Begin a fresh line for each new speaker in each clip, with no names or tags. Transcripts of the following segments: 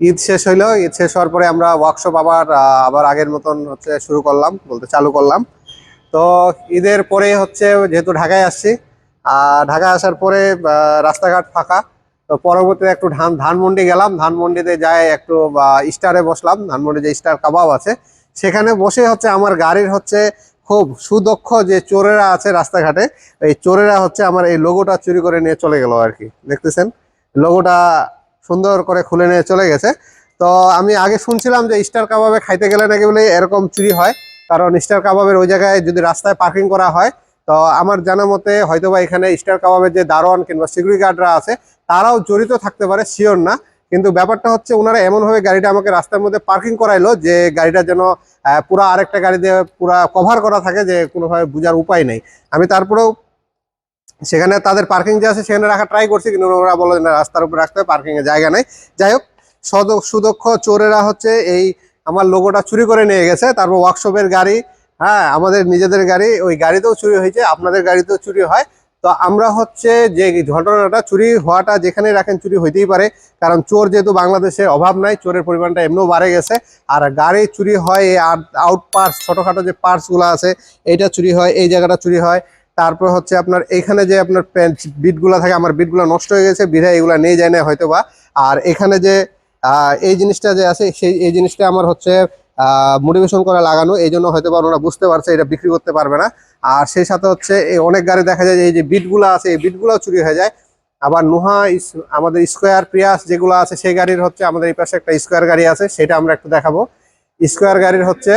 ঈদ শেষ হইল, ঈদ শেষ হওয়ার পরে আমরা ওয়ার্কশপ আবার আবার আগের মতন হচ্ছে শুরু করলাম, বলতে চালু করলাম। তো ঈদের পরে হচ্ছে যেহেতু ঢাকায় আসছি, আর ঢাকায় আসার পরে রাস্তাঘাট ফাঁকা, তো পরবর্তীতে একটু ধান, ধানমন্ডি গেলাম, ধানমন্ডিতে যাই একটু স্টারে বসলাম, ধানমন্ডি যে স্টার কাবাব আছে, সেখানে বসে হচ্ছে আমার গাড়ির হচ্ছে খুব সুদক্ষ যে চোরেরা আছে রাস্তাঘাটে, এই চোরেরা হচ্ছে আমার এই লোগোটা চুরি করে নিয়ে চলে গেল আর কি। দেখতেছেন? লোগোটা সুন্দর করে খুলে নিয়ে চলে গেছে। তো আমি আগে শুনছিলাম যে স্টার কাবাবে খাইতে গেলে নাকি বলে এরকম চুরি হয়। কারণ স্টার কাবাবের ওই জায়গায় যদি রাস্তায় পার্কিং করা হয়, তো আমার জানা মতে হয়তোবা এখানে স্টার কাবাবের যে দারোয়ান কিংবা সিকিউরিটি গার্ডরা আছে, তারাও জড়িত থাকতে পারে শিওর না। কিন্তু ব্যাপারটা হচ্ছে ওনারা এমনভাবে গাড়িটা আমাকে রাস্তার মধ্যে পার্কিং করাইলো যে গাড়িটা যেন পুরা আরেকটা গাড়ি দিয়ে পুরা কভার করা থাকে যে কোনোভাবে বোঝার উপায় নেই। আমি তারপরেও সেখানে তাদের পার্কিং যে আছে, সেখানে রাখা ট্রাই করছি, কিন্তু ওরা বলে না, রাস্তার উপর রাখতে হবে পার্কিং এর জায়গা নেই। যাই হোক সদ- সুদক্ষ চোরেরা হচ্ছে এই আমার লোগোটা চুরি করে নিয়ে গেছে, তারপর ওয়ার্কশপের গাড়ি হ্যাঁ আমাদের নিজেদের গাড়ি, ওই গাড়িতেও চুরি হয়েছে, আপনাদের গাড়িতেও চুরি হয়। তো আমরা হচ্ছে যে ঘটনাটা চুরি হওয়াটা যেখানে রাখেন, চুরি হইতেই পারে। কারণ চোর যেহেতু বাংলাদেশে অভাব নাই, চোরের পরিমাণটা এমনিও বাড়ে গেছে। আর গাড়ি চুরি হয়, এই আউট পার্টস ছোটোখাটো যে পার্টসগুলো আছে, এইটা চুরি হয়, এই জায়গাটা চুরি হয়। তারপর হচ্ছে আপনার এখানে যে আপনার প্যান্ট বিটগুলো থাকে, আমার বিটগুলো নষ্ট হয়ে গেছে, বিধায় এগুলো নিয়ে যায় না হয়তো বা আর এখানে যে এই জিনিসটা যে আছে, সেই, এই জিনিসটা আমার হচ্ছে মোটিভেশন করে লাগানো, এই জন্য হয়তো বা ওনারা বুঝতে পারছে, এটা বিক্রি করতে পারবে না। আর সেই সাথে হচ্ছে, এই অনেক গাড়ি দেখা যায় যে, এই যে বিটগুলো আছে, এই বিটগুলোও চুরি হয়ে যায়। আবার নুহা আমাদের স্কোয়ার প্রিয়াস যেগুলো আছে, সেই গাড়ির হচ্ছে আমাদের এই পাশে একটা স্কোয়ার গাড়ি আছে, সেটা আমরা একটু দেখাবো। স্কোয়ার গাড়ির হচ্ছে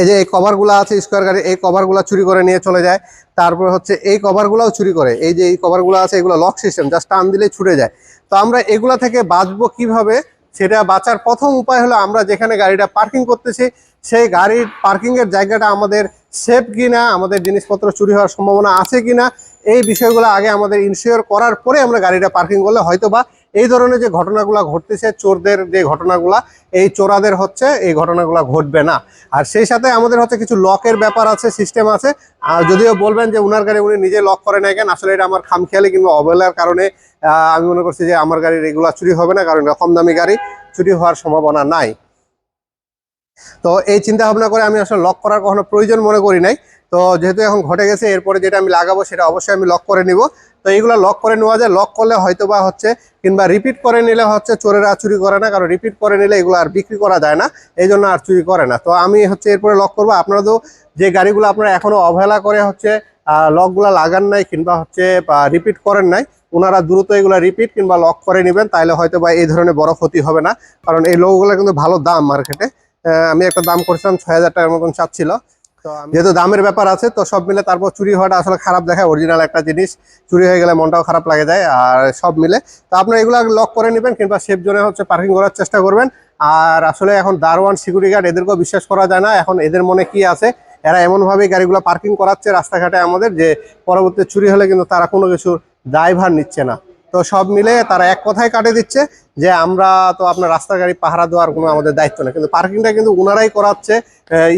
এই যে এই কভারগুলো আছে স্কোয়ার গাড়ি, এই কভারগুলো চুরি করে নিয়ে চলে যায়। তারপরে হচ্ছে এই কভারগুলোও চুরি করে। এই যে এই কভারগুলো আছে, এগুলো লক সিস্টেম জাস্ট টান দিলেই ছুটে যায়। তো আমরা এগুলা থেকে বাঁচবো কীভাবে? সেটা বাঁচার প্রথম উপায় হলো আমরা যেখানে গাড়িটা পার্কিং করতেছি, সেই গাড়ির পার্কিংয়ের জায়গাটা আমাদের সেফ কিনা, আমাদের জিনিসপত্র চুরি হওয়ার সম্ভাবনা আছে কিনা এই বিষয়গুলো আগে আমাদের ইনশিওর করার পরে আমরা গাড়িটা পার্কিং করলে হয়তো বা এই ধরনের যে ঘটনাগুলো ঘটতেছে, চোরদের যে ঘটনাগুলা, এই চোরাদের হচ্ছে এই ঘটনাগুলো ঘটবে না। আর সেই সাথে আমাদের হচ্ছে কিছু লকের ব্যাপার আছে সিস্টেম আছে। আর যদিও বলবেন যে উনার গাড়ি উনি নিজে লক করে নেয় কেন, আসলে এটা আমার খামখেয়ালি কিংবা অবহেলার কারণে আমি মনে করছি যে আমার গাড়ির এগুলা চুরি হবে না, কারণ এটা কম দামি গাড়ি চুরি হওয়ার সম্ভাবনা নাই। তো এই চিন্তা ভাবনা করে আমি আসলে লক করার কখনো প্রয়োজন মনে করি নাই। তো যেহেতু এখন ঘটে গেছে, এরপরে যেটা আমি লাগাবো সেটা অবশ্যই আমি লক করে নিব। তো এইগুলো লক করে নেওয়া যায়। লক করলে হয়তো বা হচ্ছে কিংবা রিপিট করে নিলে হচ্ছে চোরেরা চুরি করে না, কারণ রিপিট করে নিলে এগুলো আর বিক্রি করা যায় না এই জন্য আর চুরি করে না। তো আমি হচ্ছে এরপরে লক করব। আপনারা তো যে গাড়িগুলো আপনারা এখনও অবহেলা করে হচ্ছে লকগুলো লাগান নাই কিংবা হচ্ছে রিপিট করেন নাই ওনারা দ্রুত এগুলো রিপিট কিংবা লক করে নেবেন তাহলে হয়তো বা এই ধরনের বড় ক্ষতি হবে না। কারণ এই লোকগুলো কিন্তু ভালো দাম মার্কেটে আমি একটা দাম করেছিলাম ছয় হাজার টাকার মতন চাচ্ছিল। তো যেহেতু দামের ব্যাপার আছে, তো সব মিলে তারপর চুরি হওয়াটা আসলে খারাপ দেখায় অরিজিনাল একটা জিনিস। চুরি হয়ে গেলে মনটাও খারাপ লাগে যায়, আর সব মিলে। তো আপনারা এগুলো লক করে নেবেন, কিংবা সেফ জোনে হচ্ছে পার্কিং করার চেষ্টা করবেন। আর আসলে এখন দারোয়ান সিকিউরিটি গার্ড এদেরকেও বিশ্বাস করা যায় না, এখন এদের মনে কি আছে? এরা এমনভাবে গাড়িগুলো পার্কিং করাচ্ছে রাস্তাঘাটে আমাদের, যে পরবর্তী চুরি হলে কিন্তু তারা কোনো কিছু দায়ভার নিচ্ছে না। তো সব মিলে তারা এক কথায় কাটে দিচ্ছে যে আমরা তো আপনার রাস্তার গাড়ি পাহারা দেওয়ার কোনো আমাদের দায়িত্ব না। কিন্তু পার্কিংটা কিন্তু উনারাই করাচ্ছে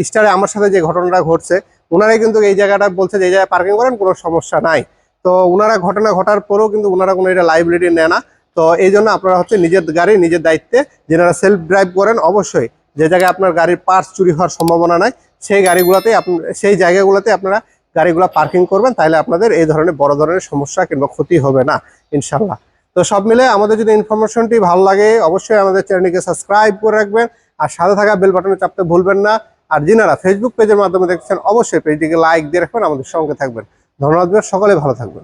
স্টারে আমার সাথে যে ঘটনাটা ঘটছে ওনারাই কিন্তু এই জায়গাটা বলছে যে, এই জায়গায় পার্কিং করেন, কোনো সমস্যা নাই। তো ওনারা ঘটনা ঘটার পরেও কিন্তু ওনারা কোনো এটা লাইবিলিটি নেয় না। তো এই জন্য আপনারা হচ্ছে নিজের গাড়ি, নিজের দায়িত্বে যেনারা সেলফ ড্রাইভ করেন, অবশ্যই যে জায়গায় আপনার গাড়ির পার্টস চুরি হওয়ার সম্ভাবনা নাই, সেই গাড়িগুলোতে আপনি, সেই জায়গাগুলোতে আপনারা গাড়িগুলো পার্কিং করবেন, তাহলে আপনাদের এই ধরনের বড় ধরনের সমস্যা কিংবা ক্ষতি হবে না ইনশাল্লাহ তো সব মিলে আমাদের যদি ইনফরমেশনটি ভালো লাগে, অবশ্যই আমাদের চ্যানেলটিকে সাবস্ক্রাইব করে রাখবেন, আর সাথে থাকা বেল বাটনে চাপতে ভুলবেন না। আর যিনারা ফেসবুক পেজের মাধ্যমে দেখছেন, অবশ্যই পেজটিকে লাইক দিয়ে রাখবেন, আমাদের সঙ্গে থাকবেন। ধন্যবাদ, সকলে ভালো থাকবেন।